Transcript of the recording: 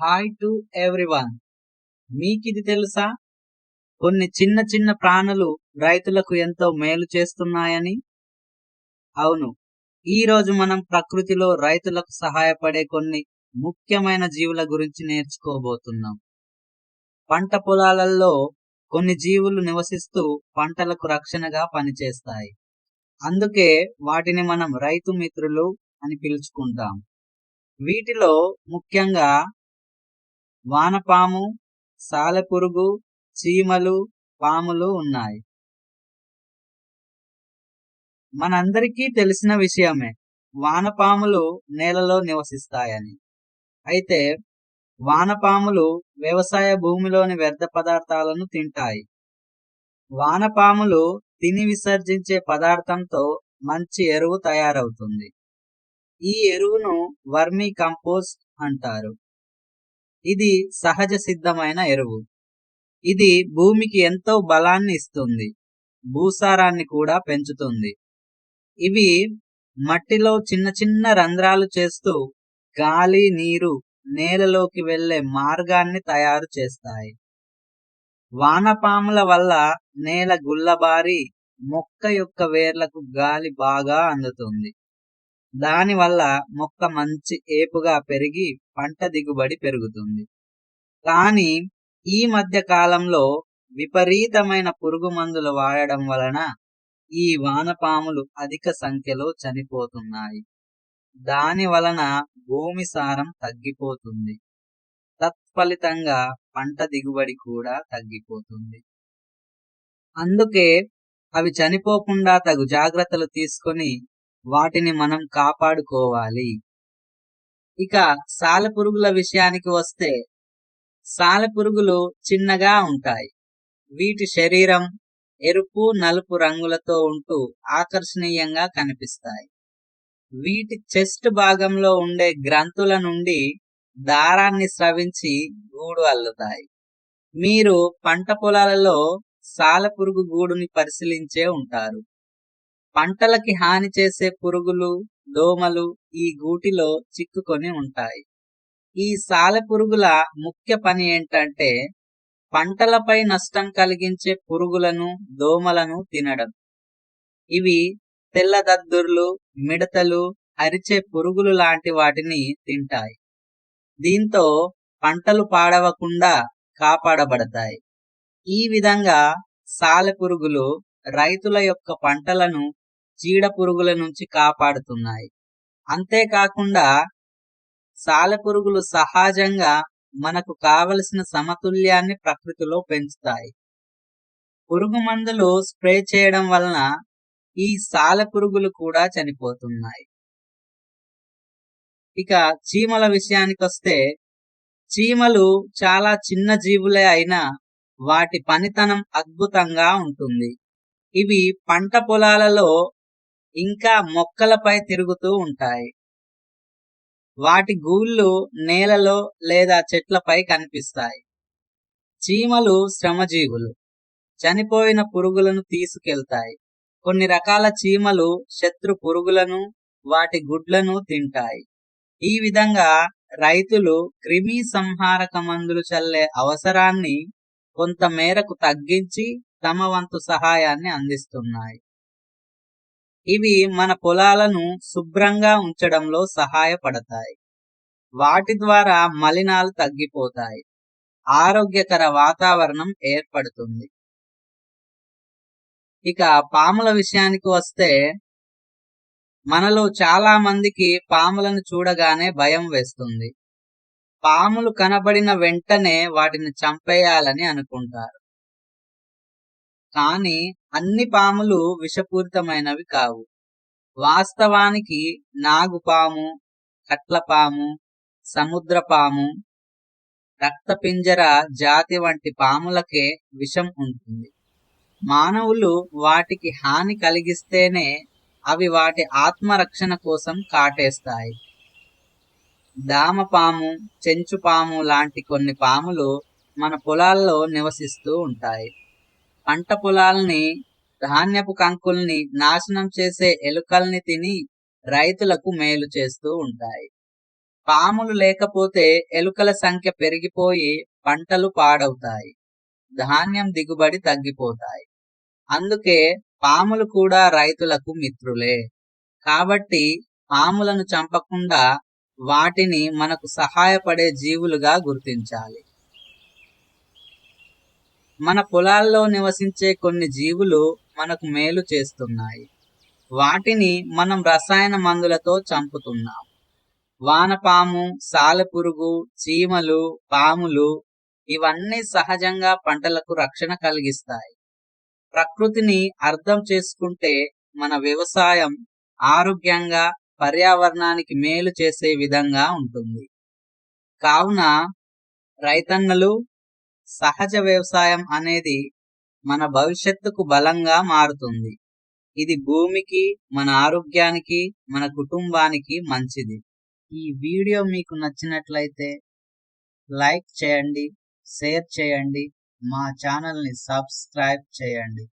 Hi to everyone మీకిది తెలుసా? కొన్ని చిన్న చిన్న ప్రాణులు రైతులకు ఎంతో మేలు చేస్తున్నాయని? అవును. ఈ రోజు మనం ప్రకృతిలో రైతులకు సహాయపడే కొన్ని ముఖ్యమైన జీవుల గురించి నేర్చుకోబోతున్నాం. పంట పొలాలలో కొన్ని జీవులు నివసిస్తూ పంటలకు రక్షణగా పనిచేస్తాయి. అందుకే వాటిని మనం రైతు మిత్రులు అని పిలుచుకుంటాం. వీటిలో ముఖ్యంగా వానపాము సాలెపురుగు చీమలు పాములు ఉన్నాయి. మనందరికీ తెలిసిన విషయమే వానపాములు నేలలో నివసిస్తాయని. అయితే వానపాములు వ్యవసాయ భూమిలోని వ్యర్థ పదార్థాలను తింటాయి. వానపాములు తిని విసర్జించే పదార్థంతో మంచి ఎరువు తయారవుతుంది. ఈ ఎరువును వర్మీ కంపోస్ట్ అంటారు. ఇది సహజ సిద్ధమైన ఎరువు. ఇది భూమికి ఎంతో బలాన్ని ఇస్తుంది. భూసారాన్ని కూడా పెంచుతుంది. ఇవి మట్టిలో చిన్న చిన్న రంధ్రాలు చేస్తూ గాలి నీరు నేలలోకి వెళ్ళే మార్గాన్ని తయారు చేస్తాయి. వానపాముల వల్ల నేల గుల్లబారి మొక్క యొక్క వేర్లకు గాలి బాగా అందుతుంది. దానివల్ల మొక్క మంచి ఏపుగా పెరిగి పంట దిగుబడి పెరుగుతుంది. కానీ ఈ మధ్య కాలంలో విపరీతమైన పురుగు మందులు వాడడం వలన ఈ వానపాములు అధిక సంఖ్యలో చనిపోతున్నాయి. దాని వలన భూమి సారం తగ్గిపోతుంది. తత్ఫలితంగా పంట దిగుబడి కూడా తగ్గిపోతుంది. అందుకే అవి చనిపోకుండా తగు జాగ్రత్తలు తీసుకొని వాటిని మనం కాపాడుకోవాలి. ఇక సాలెపురుగుల విషయానికి వస్తే సాలెపురుగులు చిన్నగా ఉంటాయి. వీటి శరీరం ఎరుపు నలుపు రంగులతో ఉంటూ ఆకర్షణీయంగా కనిపిస్తాయి. వీటి చెస్ట్ భాగంలో ఉండే గ్రంథుల నుండి దారాన్ని స్రవించి గూడు అల్లుతాయి. మీరు పంట పొలాలలో సాలెపురుగు గూడుని పరిశీలించే ఉంటారు. పంటలకి హాని చేసే పురుగులు దోమలు ఈ గూటిలో చిక్కుకొని ఉంటాయి. ఈ సాలెపురుగుల ముఖ్య పని ఏంటంటే పంటలపై నష్టం కలిగించే పురుగులను దోమలను తినడం. ఇవి తెల్లదద్దుర్లు మిడతలు అరిచే పురుగులు లాంటి వాటిని తింటాయి. దీంతో పంటలు పాడవకుండా కాపాడబడతాయి. ఈ విధంగా సాలెపురుగులు రైతుల యొక్క పంటలను చీడ పురుగుల నుంచి కాపాడుతున్నాయి. అంతేకాకుండా సాలెపురుగులు సహజంగా మనకు కావలసిన సమతుల్యాన్ని ప్రకృతిలో పెంచుతాయి. పురుగు మందులు స్ప్రే చేయడం వలన ఈ సాలెపురుగులు కూడా చనిపోతున్నాయి. ఇక చీమల విషయానికి వస్తే చీమలు చాలా చిన్న జీవులే అయినా వాటి పనితనం అద్భుతంగా ఉంటుంది. ఇవి పంట పొలాలలో ఇంకా మొక్కలపై తిరుగుతూ ఉంటాయి. వాటి గూళ్ళు నేలలో లేదా చెట్లపై కనిపిస్తాయి. చీమలు శ్రమజీవులు. చనిపోయిన పురుగులను తీసుకెళ్తాయి. కొన్ని రకాల చీమలు శత్రు పురుగులను వాటి గుడ్లను తింటాయి. ఈ విధంగా రైతులు క్రిమి సంహారక మందులు చల్లే అవసరాన్ని కొంత మేరకు తగ్గించి తమ వంతు సహాయాన్ని అందిస్తున్నాయి. ఇవి మన పొలాలను శుభ్రంగా ఉంచడంలో సహాయపడతాయి. వాటి ద్వారా మలినాలు తగ్గిపోతాయి. ఆరోగ్యకర వాతావరణం ఏర్పడుతుంది. ఇక పాముల విషయానికి వస్తే మనలో చాలా మందికి పాములను చూడగానే భయం వేస్తుంది. పాములు కనబడిన వెంటనే వాటిని చంపేయాలని అనుకుంటారు. కానీ అన్ని పాములు విషపూరితమైనవి కావు. వాస్తవానికి నాగుపాము కట్లపాము సముద్రపాము రక్తపింజర జాతి వంటి పాములకే విషం ఉంటుంది. మానవులు వాటికి హాని కలిగిస్తేనే అవి వాటి ఆత్మరక్షణ కోసం కాటేస్తాయి. దామపాము చెంచుపాము లాంటి కొన్ని పాములు మన పొలాల్లో నివసిస్తూ ఉంటాయి. పంట పొలాల్ని ధాన్యపు కంకుల్ని నాశనం చేసే ఎలుకల్ని తిని రైతులకు మేలు చేస్తూ ఉంటాయి. పాములు లేకపోతే ఎలుకల సంఖ్య పెరిగిపోయి పంటలు పాడవుతాయి. ధాన్యం దిగుబడి తగ్గిపోతాయి. అందుకే పాములు కూడా రైతులకు మిత్రులే. కాబట్టి పాములను చంపకుండా వాటిని మనకు సహాయపడే జీవులుగా గుర్తించాలి. మన పొలాల్లో నివసించే కొన్ని జీవులు మనకు మేలు చేస్తున్నాయి. వాటిని మనం రసాయన మందులతో చంపుతున్నాం. వానపాము సాలెపురుగు చీమలు పాములు ఇవన్నీ సహజంగా పంటలకు రక్షణ కలిగిస్తాయి. ప్రకృతిని అర్థం చేసుకుంటే మన వ్యవసాయం ఆరోగ్యంగా పర్యావరణానికి మేలు చేసే విధంగా ఉంటుంది. కావున రైతన్నలు సహజ వ్యవసాయం అనేది మన భవిష్యత్తుకు బలంగా మారుతుంది. ఇది భూమికి మన ఆరోగ్యానికి మన కుటుంబానికి మంచిది. ఈ వీడియో మీకు నచ్చినట్లయితే లైక్ చేయండి షేర్ చేయండి మా ఛానల్ని సబ్స్క్రైబ్ చేయండి.